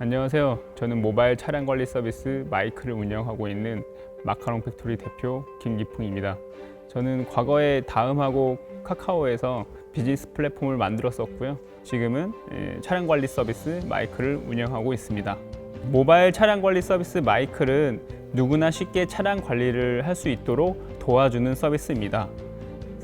안녕하세요. 저는 모바일 차량 관리 서비스 마이크를 운영하고 있는 마카롱 팩토리 대표 김기풍입니다. 저는 과거에 다음하고 카카오에서 비즈니스 플랫폼을 만들었었고요. 지금은 예, 차량 관리 서비스 마이크를 운영하고 있습니다. 모바일 차량 관리 서비스 마이클은 누구나 쉽게 차량 관리를 할 수 있도록 도와주는 서비스입니다.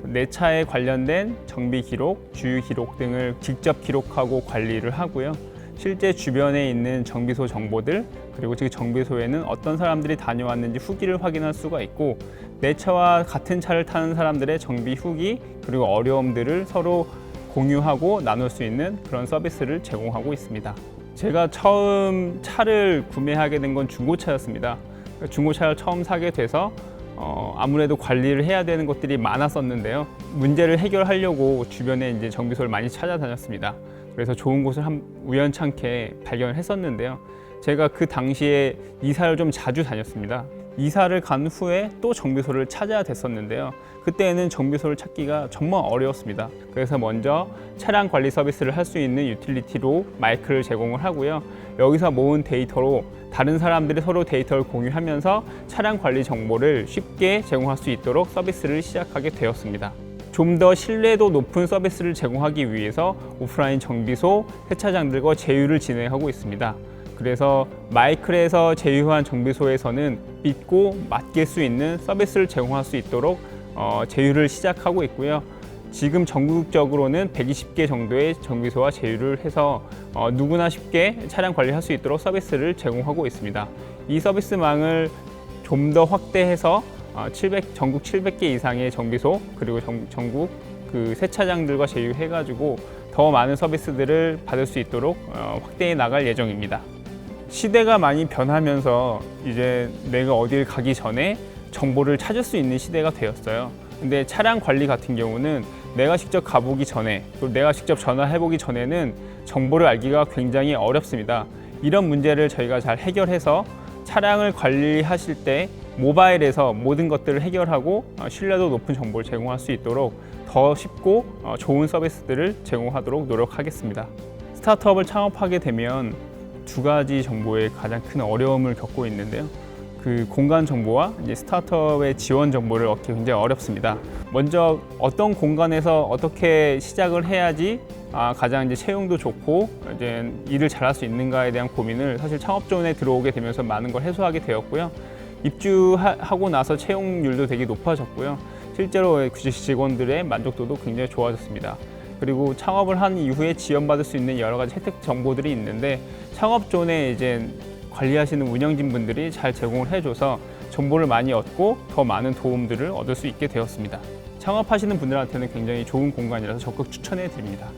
내 차에 관련된 정비 기록, 주유 기록 등을 직접 기록하고 관리를 하고요. 실제 주변에 있는 정비소 정보들 그리고 그 정비소에는 어떤 사람들이 다녀왔는지 후기를 확인할 수가 있고 내 차와 같은 차를 타는 사람들의 정비 후기 그리고 어려움들을 서로 공유하고 나눌 수 있는 그런 서비스를 제공하고 있습니다. 제가 처음 차를 구매하게 된 건 중고차였습니다. 중고차를 처음 사게 돼서 어, 아무래도 관리를 해야 되는 것들이 많았었는데요. 문제를 해결하려고 주변에 이제 정비소를 많이 찾아다녔습니다. 그래서 좋은 곳을 한 우연찮게 발견을 했었는데요. 제가 그 당시에 이사를 좀 자주 다녔습니다. 이사를 간 후에 또 정비소를 찾아야 됐었는데요. 그때는 정비소를 찾기가 정말 어려웠습니다. 그래서 먼저 차량 관리 서비스를 할 수 있는 유틸리티로 마이크를 제공을 하고요. 여기서 모은 데이터로 다른 사람들이 서로 데이터를 공유하면서 차량 관리 정보를 쉽게 제공할 수 있도록 서비스를 시작하게 되었습니다. 좀 더 신뢰도 높은 서비스를 제공하기 위해서 오프라인 정비소, 세차장들과 제휴를 진행하고 있습니다. 그래서 마이클에서 제휴한 정비소에서는 믿고 맡길 수 있는 서비스를 제공할 수 있도록 어, 제휴를 시작하고 있고요. 지금 전국적으로는 120개 정도의 정비소와 제휴를 해서 어, 누구나 쉽게 차량 관리할 수 있도록 서비스를 제공하고 있습니다. 이 서비스망을 좀 더 확대해서 어, 700, 전국 700개 이상의 정비소 그리고 전, 전국 그 세차장들과 제휴해가지고 더 많은 서비스들을 받을 수 있도록 어, 확대해 나갈 예정입니다. 시대가 많이 변하면서 이제 내가 어딜 가기 전에 정보를 찾을 수 있는 시대가 되었어요. 근데 차량 관리 같은 경우는 내가 직접 가보기 전에 또 내가 직접 전화해보기 전에는 정보를 알기가 굉장히 어렵습니다. 이런 문제를 저희가 잘 해결해서 차량을 관리하실 때 모바일에서 모든 것들을 해결하고 어, 신뢰도 높은 정보를 제공할 수 있도록 더 쉽고 어, 좋은 서비스들을 제공하도록 노력하겠습니다. 스타트업을 창업하게 되면 두 가지 정보에 가장 큰 어려움을 겪고 있는데요. 그 공간 정보와 이제 스타트업의 지원 정보를 얻기 굉장히 어렵습니다. 먼저 어떤 공간에서 어떻게 시작을 해야지 아, 가장 이제 채용도 좋고 이제 일을 잘할 수 있는가에 대한 고민을 사실 창업존에 들어오게 되면서 많은 걸 해소하게 되었고요. 입주하고 나서 채용률도 되게 높아졌고요. 실제로 그 직원들의 만족도도 굉장히 좋아졌습니다. 그리고 창업을 한 이후에 지원받을 수 있는 여러 가지 혜택 정보들이 있는데 창업존에 이제 관리하시는 운영진 분들이 잘 제공을 해줘서 정보를 많이 얻고 더 많은 도움들을 얻을 수 있게 되었습니다. 창업하시는 분들한테는 굉장히 좋은 공간이라서 적극 추천해 드립니다.